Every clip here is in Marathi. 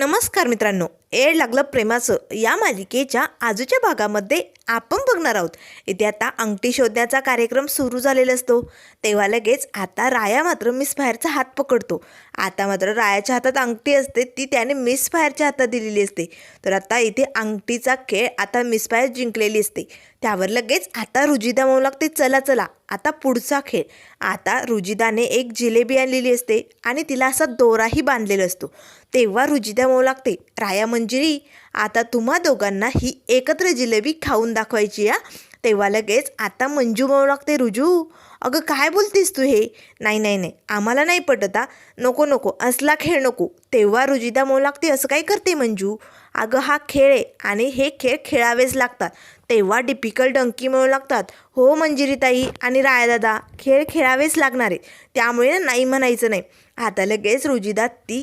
नमस्कार मित्रांनो एड लागलं प्रेमाचं. या मालिकेच्या आजूच्या भागामध्ये आपण बघणार आहोत. इथे आता अंगठी शोधण्याचा कार्यक्रम सुरू झालेला असतो. तेव्हा लगेच आता राया मात्र मिस फायरचा हात पकडतो. आता मात्र रायाच्या हातात अंगठी असते ती त्याने मिस फायरच्या हातात दिलेली असते. तर आता इथे अंगठीचा खेळ आता मिस फायर जिंकलेली असते. त्यावर लगेच आता रुजिदा म्हणू लागते. चला चला. आता पुढचा खेळ. आता रुजिदाने एक जिलेबी आणलेली असते आणि तिला असा दोराही बांधलेला असतो. तेव्हा रुजिदा म्हणू लागते राया मंजिरी आता तुम्हा दोघांना ही एकत्र जिलेबी खाऊन दाखवायची या तेव्हा लगेच आता मंजू म्हणू लागते रुजू अगं काय बोलतेस तू हे? नाही नाही नाही आम्हाला नाही पटत नको नको असला खेळ नको. तेव्हा रुजिदा म्हणू लागते असं काय करते मंजू? अगं हा खेळ आहे आणि हे खेळ खेळावेच लागतात. तेव्हा डिपिकल डंकी मिळू लागतात. हो मंजिरीताई आणि रायादादा खेळ खेळावेच लागणार. आहे त्यामुळे नाही म्हणायचं नाही. आता लगेच रुजिदा ती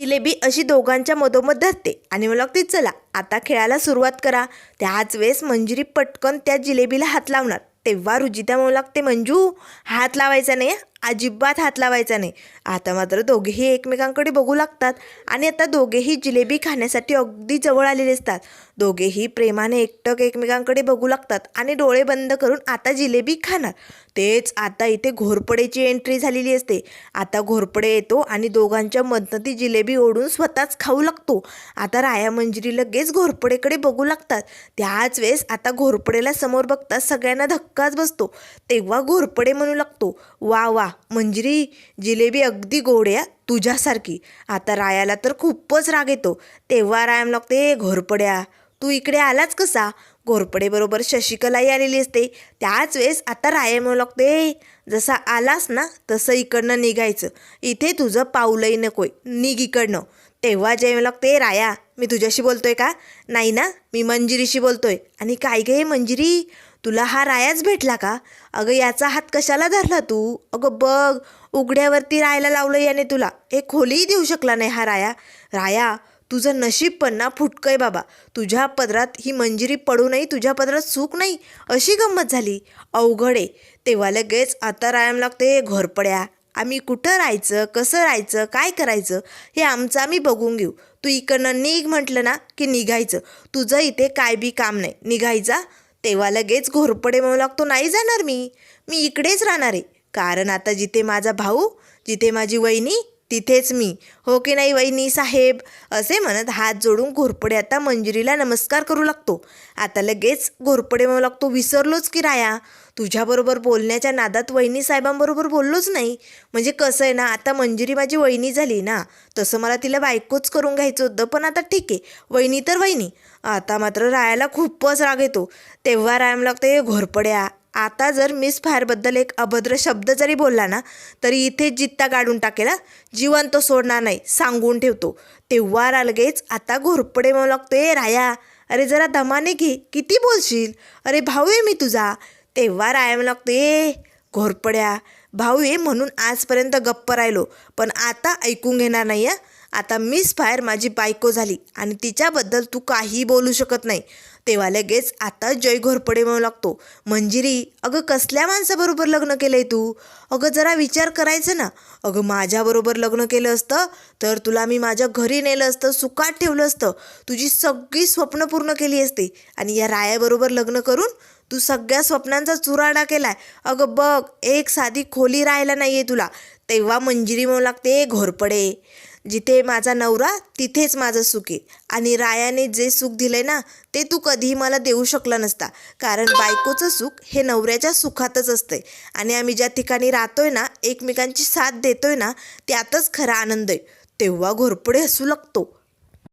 जिलेबी अशी दोघांच्या मधोमध धरते आणि मला लागते चला आता खेळायला सुरुवात करा. त्याच वेळेस मंजिरी पटकन त्या जिलेबीला हात लावणार. तेव्हा रुजिता म्हणू लागते मंजू हात लावायचा नाही अजिबात हात लावायचा नाही. आता मात्र दोघेही एकमेकांकडे बघू लागतात आणि आता दोघेही जिलेबी खाण्यासाठी अगदी जवळ आलेले असतात. दोघेही प्रेमाने एकटक एकमेकांकडे बघू लागतात आणि डोळे बंद करून आता जिलेबी खाणार. तेच आता इथे घोरपडेची एंट्री झालेली असते. आता घोरपडे येतो आणि दोघांच्या मधनं ती जिलेबी ओढून स्वतःच खाऊ लागतो. आता राया मंजिरी लगेच घोरपडेकडे बघू लागतात. त्याच वेळेस आता घोरपडेला समोर बघता सगळ्यांना धक्काच बसतो. तेव्हा घोरपडे म्हणू लागतो वा वा मंजिरी जिलेबी अगदी गोड आहे तुझ्यासारखी. आता रायाला तर खूपच राग येतो. तेव्हा रायाम लागते घोरपड्या तू इकडे आलाच कसा? घोरपडेबरोबर शशिकलाही आलेली असते. त्याच वेळेस आता राय म्हणू लागते जसा आलास ना तसं इकडनं निघायचं. इथे तुझं पाऊलही नकोय. निघ इकडनं. तेव्हा जय लागते राया मी तुझ्याशी बोलतोय का? नाही ना मी मंजिरीशी बोलतोय. आणि काय गे मंजिरी? तुला हा रायाच भेटला का? अगं याचा हात कशाला धरला तू? अगं बघ उघड्यावरती राहायला लावलं याने तुला. हे खोलीही देऊ शकला नाही हा राया. राया तुझं नशीब पण ना फुटकं आहे बाबा. तुझ्या पदरात ही मंजिरी पडू नाही तुझ्या पदरात सुख नाही. अशी गंमत झाली. अवघड आहे. तेव्हा लगेच आता रायाम लागते घोरपड्या. आम्ही कुठं राहायचं कसं राहायचं काय करायचं हे आमचं आम्ही बघून घेऊ. तू इकडनं निघ म्हटलं ना की निघायचं. तुझं इथे काय बी काम नाही. निघायचा तेव्हा लगेच घोरपडे म्हणू लागतो नाही जाणार मी. मी इकडेच राहणार आहे. कारण आता जिथे माझा भाऊ जिथे माझी वहिनी तिथेच मी. हो की नाही वहिनी साहेब? असे म्हणत हात जोडून घोरपडे आता मंजिरीला नमस्कार करू लागतो. आता लगेच घोरपडे म्हणू लागतो विसरलोच की राया? तुझ्याबरोबर बोलण्याच्या नादात वहिनी साहेबांबरोबर बोललोच नाही. म्हणजे कसं आहे ना आता मंजिरी माझी वहिनी झाली ना तसं मला तिला बायकोच करून घ्यायचं होतं पण आता ठीक आहे. वहिनी तर वहिनी. आता मात्र रायाला खूपच राग येतो. तेव्हा रायम लागतं हे घोरपड्या आता जर मिस फायरबद्दल एक अभद्र शब्द जरी बोलला ना तरी इथे जित्ता काढून टाकेल जीवन तो सोडणार नाही सांगून ठेवतो. तेव्हा लगेच आता घोरपडे म्हणू लागतोय राया. अरे जरा दमाने घे किती बोलशील? अरे भाऊ आहे मी तुझा. तेव्हा राया म्हणू ए घोरपड्या. भाऊ आहे म्हणून आजपर्यंत गप्प राहिलो पण आता ऐकून घेणार नाही आहे आता मिस फायर माझी बायको झाली आणि तिच्याबद्दल तू काही बोलू शकत नाही. तेव्हा लगेच आता जय घोरपडे म्हणू लागतो. मंजिरी अगं कसल्या माणसाबरोबर लग्न केलं आहे तू? अगं जरा विचार करायचं ना. अगं माझ्याबरोबर लग्न केलं असतं तर तुला मी माझ्या घरी नेलं असतं सुखात ठेवलं असतं. तुझी सगळी स्वप्न पूर्ण केली असते. आणि या रायाबरोबर लग्न करून तू सगळ्या स्वप्नांचा चुराडा केलाय. अगं बघ एक साधी खोली राहायला नाही आहे तुला. तेव्हा मंजिरी म्हणू लागते घोरपडे. जिथे माझा नवरा तिथेच माझं सुख आहे. आणि रायाने जे सुख दिलंय ना ते तू कधीही मला देऊ शकला नसता. कारण बायकोचं सुख हे नवऱ्याच्या सुखातच असतंय. आणि आम्ही ज्या ठिकाणी राहतोय ना एकमेकांची साथ देतोय ना त्यातच खरा आनंद आहे. तेव्हा घोरपडे हसू लागतो.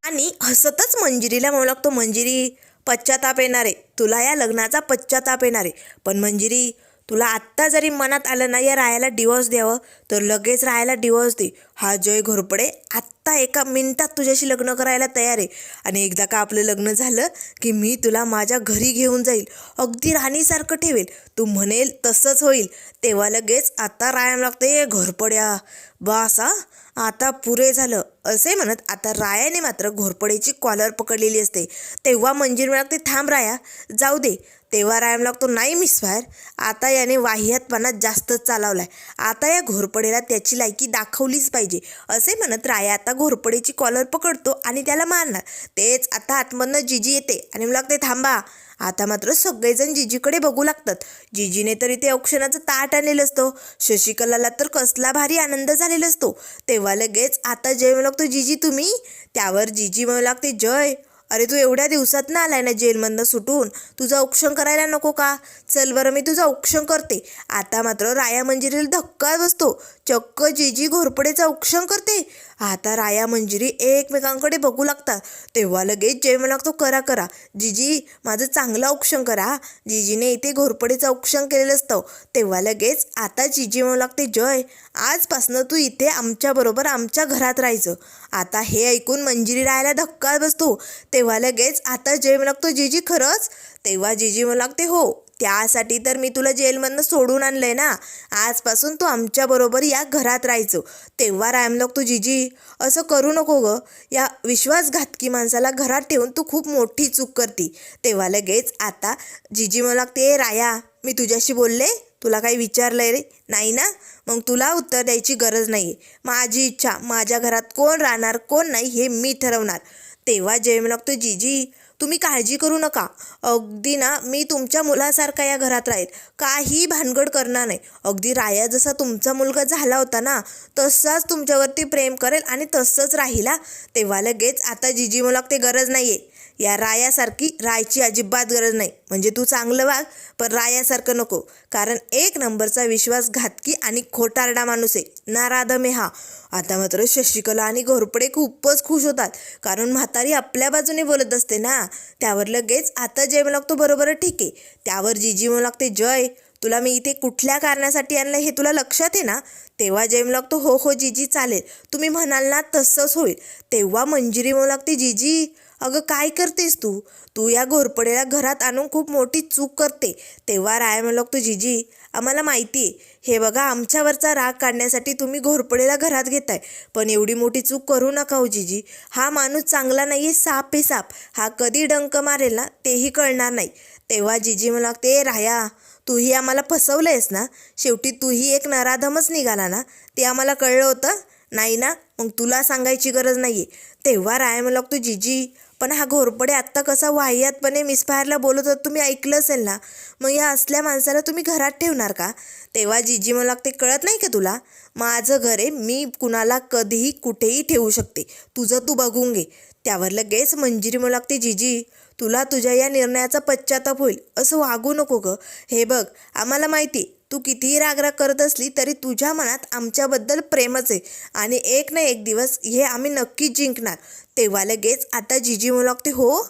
आणि हसतच मंजिरीला म्हणू लागतो मंजिरी पश्चाताप येणार आहे. तुला या लग्नाचा पश्चाताप येणार आहे. पण मंजिरी तुला आत्ता जरी मनात आलं ना या रायाला डिवोर्स द्यावं तर लगेच राहायला डिवोर्स दे. हा जय घोरपडे आत्ता एका मिनिटात तुझ्याशी लग्न करायला तयार आहे. आणि एकदा का आपलं लग्न झालं की मी तुला माझ्या घरी घेऊन जाईल. अगदी राणीसारखं ठेवेल. तू म्हणेल तसंच होईल. तेव्हा लगेच आता रायाला लागते घोरपड्या बास हा. आता पुरे झालं. असे म्हणत आता रायाने मात्र घोरपडेची कॉलर पकडलेली असते. तेव्हा मंजिर लागते थांब राया जाऊ दे. तेव्हा रायम लागतो नाही मिस फायर आता याने वाह्यातपणा जास्तच चालवलाय. आता या घोरपड घोरपडेला त्याची लायकी दाखवलीच पाहिजे. असे म्हणत राया आता घोरपडेची कॉलर पकडतो आणि त्याला मारणार. तेच आता आतमधनं जिजी येते आणि मला लागते थांबा. आता मात्र सगळेजण जिजीकडे बघू लागतात. जिजीने तर इथे औक्षणाचं ताट आणलेलं असतं. शशिकलाला तर कसला भारी आनंद झालेला असतो. तेव्हा लगेच आता जय म्हणू लागतो जिजी तुम्ही? त्यावर जिजी म्हणू लागते जय. अरे तू एवढ्या दिवसात ना आलाय ना जेलमधनं सुटून. तुझं औक्षण करायला नको का? चल बरं मी तुझं औक्षण करते. आता मात्र राया मंजिरीला धक्का बसतो. चक्क जिजी घोरपडेचं औक्षण करते. आता राया मंजिरी एकमेकांकडे बघू लागतात. तेव्हा लगेच जय म्हणू लागतो करा करा. जिजी माझं चांगलं औक्षण करा. जिजीने इथे घोरपडेचं औक्षण केलेलं असतं. तेव्हा लगेच आता जिजी म्हणू लागते जय आजपासनं तू इथे आमच्याबरोबर आमच्या घरात राहायचं. आता हे ऐकून मंजिरी राहायला धक्का बसतो. तेव्हा लगेच आता जय म्हणू लागतो जिजी खरंच? तेव्हा जिजी म्हणू लागते हो त्यासाठी तर मी तुला जेलमधनं सोडून आणलंय ना. आजपासून तू आमच्याबरोबर या घरात राहायचो. तेव्हा रायम तू जिजी असं करू नको ग. या विश्वासघातकी माणसाला घरात ठेवून तू खूप मोठी चूक करती. तेव्हा लगेच आता जिजी मला लागते राया मी तुझ्याशी बोलले? तुला काही विचारलंय रे? नाही ना? मग तुला उत्तर द्यायची गरज नाही माझी इच्छा माझ्या घरात कोण राहणार कोण नाही हे मी ठरवणार. तेव्हा जय म्हणू लागतो जिजी तुम्ही काळजी करू नका. अगदी ना मी तुमच्या मुलासारखा या घरात राहील काही भानगड करणार नाही. अगदी राया जसा तुमचा मुलगा झाला होता ना तसाच तुमच्यावरती प्रेम करेल आणि तसंच राहिला. तेव्हा लगेच आता जिजी मला ते गरज नाही आहे या रायासारखी रायची अजिबात गरज नाही. म्हणजे तू चांगलं वाग पण रायासारखं नको. कारण एक नंबरचा विश्वासघातकी आणि खोटारडा माणूस आहे. नाराधम आहे हा. आता मात्र शशिकला आणि घोरपडे खूपच खुश होतात. कारण म्हातारी आपल्या बाजूने बोलत असते ना. त्यावर लगेच आता जय लागतो बरोबर ठीक आहे. त्यावर जिजी म्हणू लागते जय. तुला मी इथे कुठल्या कारणासाठी आणलं हे तुला लक्षात आहे ना? तेव्हा जेम लागतो हो हो जिजी चालेल. तुम्ही म्हणाल ना तसंच होईल. तेव्हा मंजिरी म्हणू लागते जिजी अगं काय करतेस तू? तू या घोरपडेला घरात आणून खूप मोठी चूक करते. तेव्हा राय म्हणू तू जिजी आम्हाला माहिती आहे हे बघा आमच्यावरचा राग काढण्यासाठी तुम्ही घोरपडेला घरात घेताय. पण एवढी मोठी चूक करू नका हो जिजी. हा माणूस चांगला नाही आहे साप आहे साप. हा कधी डंक मारेल ना तेही कळणार नाही. तेव्हा जिजी मला ते राया तूही आम्हाला फसवलं आहेस ना? शेवटी तूही एक नराधमच निघाला ना? ते आम्हाला कळलं होतं? नाही ना? मग तुला सांगायची गरज नाही आहे तेव्हा राय मला तू जिजी पण हा घोरपडे आत्ता कसा वाह्यातपणे मिसफायरला बोलत होता तुम्ही ऐकलं असेल ना? मग या असल्या माणसाला तुम्ही घरात ठेवणार का? तेव्हा जिजी मला लागते कळत नाही का तुला? माझं घर आहे मी कुणाला कधीही कुठेही ठेवू शकते. तुझं तू बघून घे. त्यावर लगेच मंजिरी मला लागते जिजी. तुला तुझ्या या निर्णयाचा पश्चाताप होईल. असं वागू नको ग. हे बघ आम्हाला माहिती तू कितीही रागराग करत असली तरी तुझ्या मनात आमच्याबद्दल प्रेमच आहे. आणि एक ना एक दिवस हे आम्ही नक्की जिंकणार. तेव्हा लगेच आता जिजी म्हणू लागते हो?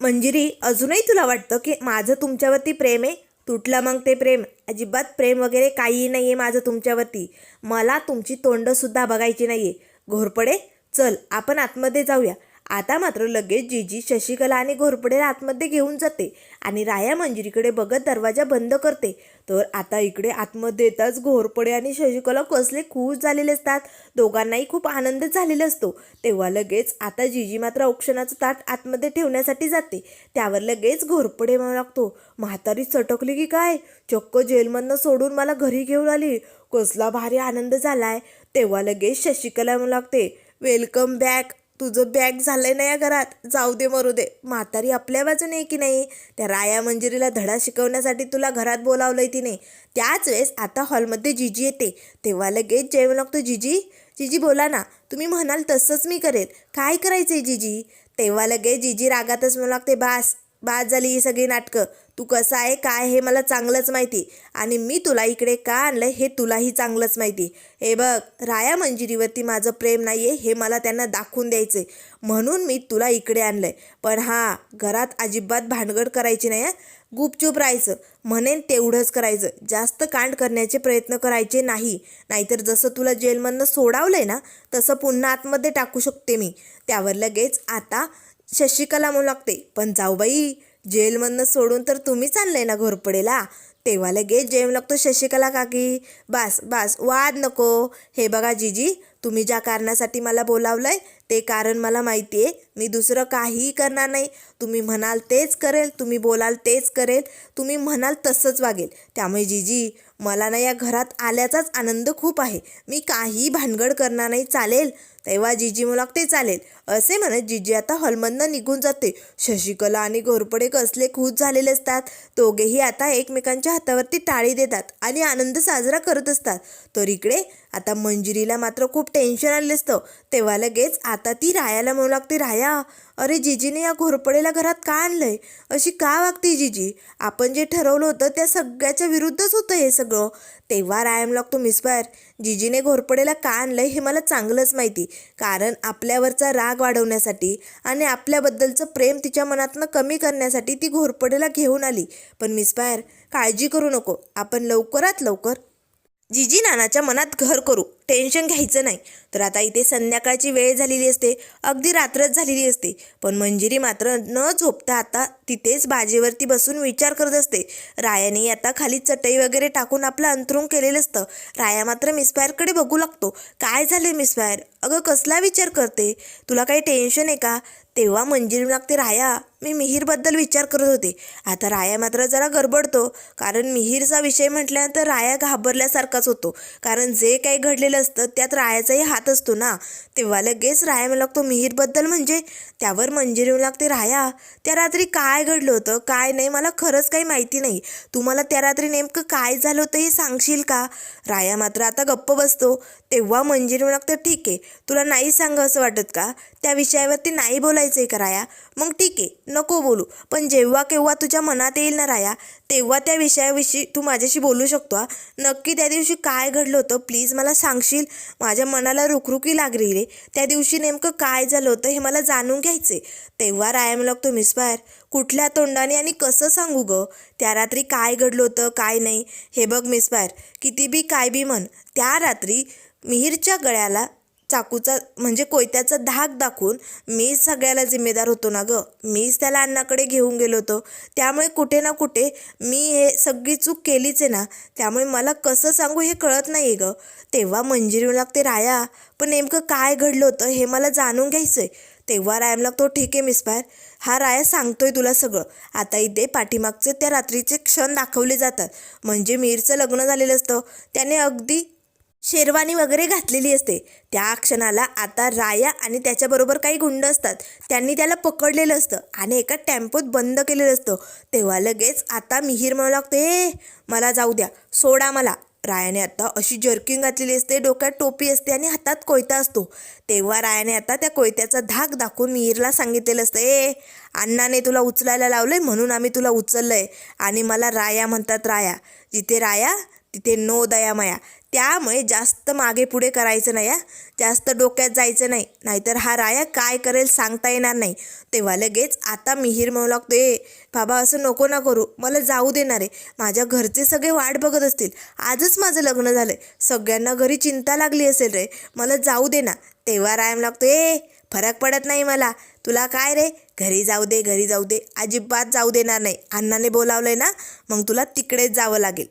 मंजिरी अजूनही तुला वाटतं की माझं तुमच्यावरती प्रेम आहे? तुटलं मग ते प्रेम. अजिबात प्रेम वगैरे काहीही नाही आहे माझं तुमच्यावरती. मला तुमची तोंडसुद्धा बघायची नाही आहे घोरपडे? चल आपण आतमध्ये जाऊया. आता मात्र लगेच जिजी शशिकला आणि घोरपडेला आतमध्ये घेऊन जाते आणि राया मंजिरीकडे बघत दरवाजा बंद करते. तर आता इकडे आतमध्ये येताच घोरपडे आणि शशिकला कसले खुश झालेले असतात. दोघांनाही खूप आनंद झालेला असतो. तेव्हा लगेच आता जीजी मात्र औक्षणाचं ताट आतमध्ये ठेवण्यासाठी जाते. त्यावर लगेच घोरपडे म्हणू लागतो म्हातारी चटकली की काय? चक्क जेलमधनं सोडून मला घरी घेऊन आली. कसला भारी आनंद झालाय. तेव्हा लगेच शशिकला म्हणू लागते वेलकम बॅक. तुझं बॅग झालंय ना या घरात? जाऊ दे मरू दे. म्हातारी आपल्या बाजूने आहे की नाही? त्या राया मंजिरीला धडा शिकवण्यासाठी तुला घरात बोलावलंय तिने. त्याच वेळेस आता हॉलमध्ये जिजी येते. तेव्हा लगेच जेवण लागतो. जिजी? जिजी बोला ना. तुम्ही म्हणाल तसंच मी करेल. काय करायचंय जिजी? तेव्हा लगेच जिजी रागातच म्हणू लागते बास बाद झाली ही सगळी नाटकं. तू कसं आहे काय हे मला चांगलंच माहिती. आणि मी तुला इकडे का आणलं हे तुलाही चांगलंच माहिती. हे बघ राया मंजिरीवरती माझं प्रेम नाही आहे हे मला त्यांना दाखवून द्यायचं आहे म्हणून मी तुला इकडे आणलं आहे पण हां घरात अजिबात भानगड करायची नाही आहे गुपचूप राहायचं. म्हणेन तेवढंच करायचं. जास्त कांड करण्याचे प्रयत्न करायचे नाही. नाहीतर जसं तुला जेलमधनं सोडावलं आहे ना तसं पुन्हा आतमध्ये टाकू शकते मी. त्यावर लगेच आता शशिकला म्हणू लागते पण जाऊ बाई जेलमधनं सोडून तर तुम्ही चाललंय ना घोरपडेला. तेव्हा लगेच जेम लागतो शशिकला काकी. बास बास वाद नको. हे बघा जीजी तुम्ही ज्या कारणासाठी मला बोलावलंय ते कारण मला माहिती आहे मी दुसरं काहीही करणार नाही. तुम्ही म्हणाल तेच करेल तुम्ही बोलाल तेच करेल तुम्ही म्हणाल तसंच वागेल. त्यामुळे जीजी मला ना या घरात आल्याचाच आनंद खूप आहे. मी काही भानगड करणार नाही चालेल. तेव्हा जीजी मला ते चालेल. असे म्हणत जीजी आता हॉलमधनं निघून जाते. शशिकला आणि घोरपडे कसले खुश झालेले असतात. दोघेही आता एकमेकांच्या हातावरती टाळी देतात आणि आनंद साजरा करत असतात. तर इकडे आता मंजिरीला मात्र खूप टेन्शन आलेलं असतं. तेव्हा लगेच आता आता ती रायाला म्हणू लागते राया अरे जिजीने या घोरपडेला घरात का आणलंय? अशी का वागते जिजी? आपण जे ठरवलं होतं त्या सगळ्याच्या विरुद्धच होतं हे सगळं. तेव्हा रायम लागतो मिसफायर जिजीने घोरपडेला का आणलंय हे मला चांगलंच माहिती. कारण आपल्यावरचा राग वाढवण्यासाठी आणि आपल्याबद्दलचं प्रेम तिच्या मनातनं कमी करण्यासाठी ती घोरपडेला घेऊन आली. पण मिसफायर काळजी करू नको. आपण लवकरात लवकर जिजी नानाच्या मनात घर करू. टेन्शन घ्यायचं नाही. तर आता इथे संध्याकाळची वेळ झालेली असते. अगदी रात्रच झालेली असते. पण मंजिरी मात्र न झोपता आता तिथेच बाजेवरती बसून विचार करत असते. रायाने आता खाली चटई वगैरे टाकून आपलं अंथरूण केलेलं असतं. राया मात्र मिसफायरकडे बघू लागतो. काय झालं मिसफायर? अगं कसला विचार करते? तुला काही टेन्शन आहे का? तेव्हा मंजिरी लागते राया मी मिहीरबद्दल विचार करत होते. आता राया मात्र जरा गडबडतो. कारण मिहीरचा विषय म्हटल्यानंतर राया घाबरल्यासारखाच होतो. कारण जे काही घडलेलं असतं त्यात रायाचाही हात असतो ना. तेव्हा लगेच राया मला लागतो मिहीरबद्दल म्हणजे? त्यावर मंजिरी येऊ लागते राया त्या रात्री काय घडलं होतं? काय नाही मला खरंच काही माहिती नाही. तुम्हाला त्या रात्री नेमकं काय झालं होतं हे सांगशील का? राया मात्र आता गप्प बसतो. तेव्हा मंजिरी येऊ लागतं ठीक आहे तुला नाही सांग असं वाटत का? त्या विषयावरती नाही बोलायचं आहे का राया? मग ठीक आहे नको बोलू. पण जेव्हा केव्हा तुझ्या मनात येईल ना राया तेव्हा त्या विषयाविषयी तू माझ्याशी बोलू शकतो नक्की त्या दिवशी काय घडलं होतं प्लीज मला सांगशील माझ्या मनाला रुखरुखी लागली रे. त्या दिवशी नेमकं काय झालं होतं हे मला जाणून घ्यायचे तेव्हा राया लागतो मिसफायर कुठल्या तोंडाने आणि कसं सांगू ग? त्या रात्री काय घडलं होतं काय नाही? हे बघ मिसफायर किती बी काय बी म्हण. त्या रात्री मिहीरच्या गळ्याला चाकूचा म्हणजे कोयत्याचा धाक दाखवून मीच सगळ्याला जिम्मेदार होतो ना गं. मीच त्याला अण्णाकडे घेऊन गेलो होतो. त्यामुळे कुठे ना कुठे मी हे सगळी चूक केलीच आहे ना. त्यामुळे मला कसं सांगू हे कळत नाही आहे गं. तेव्हा मंजिरी लागते राया पण नेमकं काय घडलं होतं हे मला जाणून घ्यायचं आहे तेव्हा रायम लागतो ठीक आहे मिसपायर हा राया सांगतोय तुला सगळं. आता इथे पाठीमागचे त्या रात्रीचे क्षण दाखवले जातात. म्हणजे मीरचं लग्न झालेलं असतं. त्याने अगदी शेरवानी वगैरे घातलेली असते. त्या क्षणाला आता राया आणि त्याच्याबरोबर काही गुंड असतात. त्यांनी त्याला पकडलेलं असतं आणि एका टेम्पोत बंद केलेलं असतं. तेव्हा लगेच आता मिहीर म्हणू लागते "ए, मला जाऊ द्या. सोडा मला. रायाने आता अशी जर्किंग घातलेली असते. डोक्यात टोपी असते आणि हातात कोयता असतो. तेव्हा रायाने आता त्या कोयत्याचा धाक दाखवून मिहीरला सांगितलेलं असतं ए अण्णाने तुला उचलायला लावलंय म्हणून आम्ही तुला उचललंय आणि मला राया म्हणतात राया. जिथे राया तिथे नो दया माया. त्यामुळे जास्त मागे पुढे करायचं नाही या जास्त डोक्यात जायचं नाही. नाहीतर हा राया काय करेल सांगता येणार नाही. तेव्हा लगेच आता मिहीर म्हणू लागतो ए बाबा असं नको ना करू. मला जाऊ देणार आहे. माझ्या घरचे सगळे वाट बघत असतील. आजच माझं लग्न झालं सगळ्यांना घरी चिंता लागली असेल रे. मला जाऊ दे ना. तेव्हा रायम लागतो ए फरक पडत नाही मला. तुला काय रे? घरी जाऊ दे घरी जाऊ दे. अजिबात जाऊ देणार नाही. अण्णाने बोलावलंय ना मग तुला तिकडेच जावं लागेल.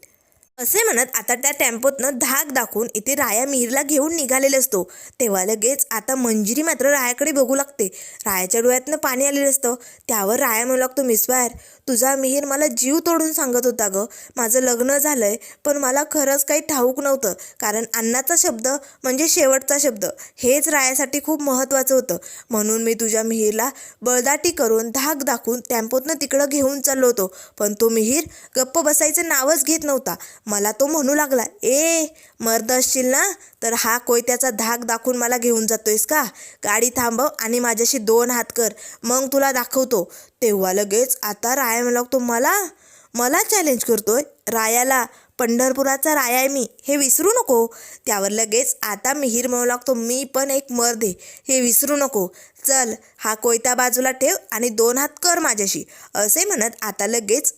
असे म्हणत आता त्या टेम्पोतनं धाक दाखवून इथे राया मिहीरला घेऊन निघालेला असतो. तेव्हा लगेच आता मंजिरी मात्र रायाकडे बघू लागते. रायाच्या डोळ्यातनं पाणी आलेलं असतं. त्यावर राया म्हणू लागतो मिसवायर तुझा मिहीर मला जीव तोडून सांगत होता गं. माझं लग्न झालंय पण मला खरंच काही ठाऊक नव्हतं. कारण अण्णाचा शब्द म्हणजे शेवटचा शब्द. हेच रायासाठी खूप महत्त्वाचं होतं. म्हणून मी तुझ्या मिहीरला बळदाटी करून धाक दाखवून टेम्पोतनं तिकडं घेऊन चाललो होतो. पण तो मिहीर गप्प बसायचं नावच घेत नव्हता. मला तो म्हणू लागला ए मर्द असशील ना तर हा कोयत्याचा धाक दाखवून मला घेऊन जातोयस का? गाडी थांबव आणि माझ्याशी दोन हात कर मग तुला दाखवतो. तेव्हा लगेच आता राया म्हणू लागतो मला? मला चॅलेंज करतोय? रायाला? पंढरपुराचा राया आहे मी हे विसरू नको. त्यावर लगेच आता मिहीर म्हणू लागतो मी पण एक मर्द आहे हे विसरू नको. चल हा कोयता बाजूला ठेव आणि दोन हात कर माझ्याशी. असे म्हणत आता लगेच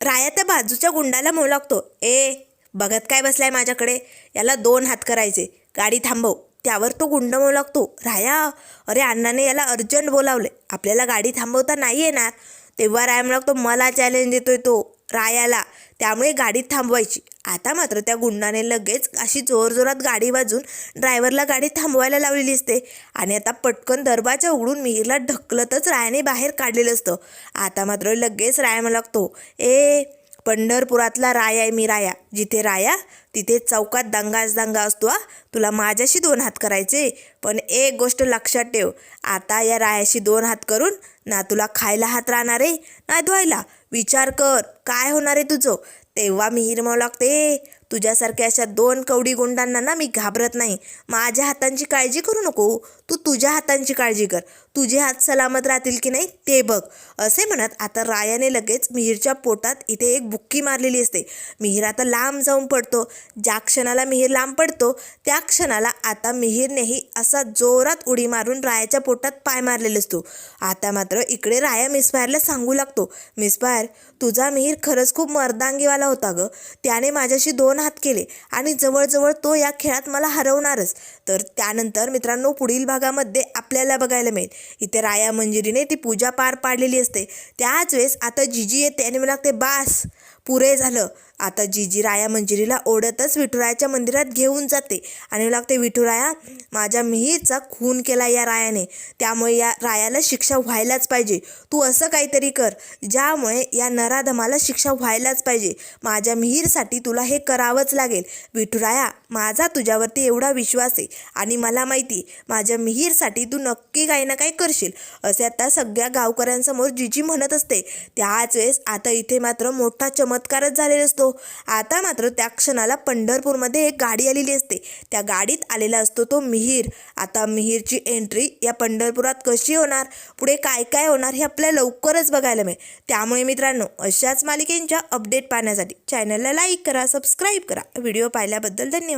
राया त्या बाजूच्या गुंडाला म्हणू लागतो. ए बघत काय बसलाय माझ्याकडे? याला दोन हात करायचे. गाडी थांबव. त्यावर तो गुंड म्हणू लागतो. राया अरे अण्णाने याला अर्जंट बोलावले आपल्याला गाडी थांबवता नाही येणार. तेव्हा राया म्हणू लागतो मला चॅलेंज देतोय तो रायाला. त्यामुळे गाडी थांबवायची. आता मात्र त्या गुंडाने लगेच अशी जोरजोरात गाडी वाजून ड्रायव्हरला गाडी थांबवायला लावलेली असते. आणि आता पटकन दरवाजा उघडून मिहीरला ढकलतच रायाने बाहेर काढलेलं असतं. आता मात्र लगेच राया मला लागतो ए पंढरपुरातला राया आहे मी राया. जिथे राया तिथे चौकात दंगाच दंगा असतो हा. तुला माझ्याशी दोन हात करायचे पण एक गोष्ट लक्षात ठेव. आता या रायाशी दोन हात करून ना तुला खायला हात राहणार आहे ना धुवायला. विचार कर काय होणार आहे तुझं? तेव्हा मी म्हणू लागते. तुझ्यासारख्या अशा दोन कवडी गुंडांना ना मी घाबरत नाही. माझ्या हातांची काळजी करू नको. तू तुझ्या हातांची काळजी कर. तुझे हात सलामत राहतील की नाही ते बघ असे म्हणत आता रायाने लगेच मिहीरच्या पोटात इथे एक बुक्की मारलेली असते. मिहीर आता लांब जाऊन पडतो. ज्या क्षणाला मिहीर लांब पडतो त्या क्षणाला आता मिहीरनेही असा जोरात उडी मारून रायाच्या पोटात पाय मारलेला असतो. आता मात्र इकडे राया मिसफायरला सांगू लागतो मिसफायर तुझा मिहीर खरंच खूप मर्दांगीवाला होता गं. त्याने माझ्याशी दोन हात केले आणि जवळजवळ तो या खेळात मला हरवणारच. तर त्यानंतर मित्रांनो पुढील भागामध्ये आपल्याला बघायला मिळेल. इथे राया मंजिरीने ती पूजा पार पाडलेली असते. त्याच वेळेस आता जिजी येते आणि मला लागते बास पुरे झालं. आता जिजी राया मंजिरीला ओढतच विठुरायाच्या मंदिरात घेऊन जाते. आणि मला लागते विठुराया माझ्या मिहीरचा खून केला या रायाने. त्यामुळे या रायाला शिक्षा व्हायलाच पाहिजे. तू असं काहीतरी कर ज्यामुळे या नराधमाला शिक्षा व्हायलाच पाहिजे. माझ्या मिहीरसाठी तुला हे करावंच लागेल. विठुराया माझा तुझ्यावरती एवढा विश्वास आहे आणि मला माहिती माझ्या मिहीरसाठी तू नक्की काही ना काही करशील. असे आता सगळ्या गावकऱ्यांसमोर जिजी म्हणत असते. त्याच वेळेस आता इथे मात्र मोठा चमत्कारच झालेला असतो. असतो. आता मात्र त्या क्षणाला पंढरपूरमध्ये एक गाडी आलेली असते. त्या गाडीत आलेला असतो तो मिहीर. आता मिहीरची एंट्री या पंढरपुरात कशी होणार? पुढे काय काय होणार हे आपल्याला लवकरच बघायला मिळेल. त्यामुळे मित्रांनो अशाच मालिकेंच्या अपडेट पाहण्यासाठी चॅनलला लाईक करा सबस्क्राईब करा. व्हिडिओ पाहिल्याबद्दल धन्यवाद.